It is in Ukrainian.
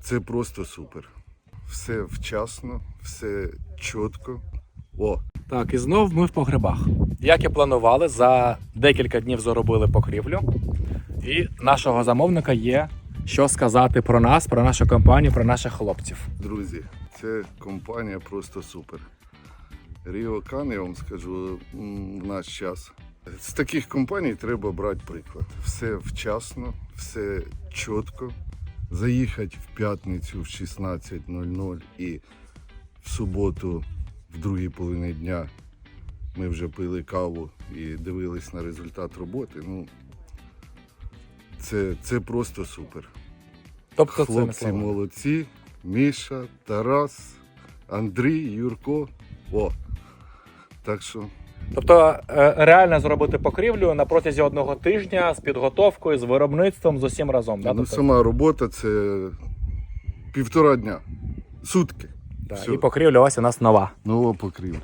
Це просто супер. Все вчасно, все чітко. О, Так, і знов ми в погребах. Як і планували, за декілька днів заробили покрівлю. І нашого замовника є що сказати про нас, про нашу компанію, про наших хлопців. друзі, це компанія просто супер. Ріокан, я вам скажу, в наш час. З таких компаній треба брати приклад. Все вчасно, все чітко. Заїхати в п'ятницю в 16.00 і в суботу, в другій половині дня, ми вже пили каву і дивились на результат роботи. Ну, це, це просто супер. Тобто, Хлопці слова. молодці. Міша, Тарас, Андрій, Юрко. О. Так що Тобто е, реально зробити покрівлю на протязі одного тижня з підготовкою, з виробництвом, з усім разом. Да? ну, Тобто, сама робота це півтора дня. Сутки. да. все. І покрівля ось у нас нова. Нова покрівля.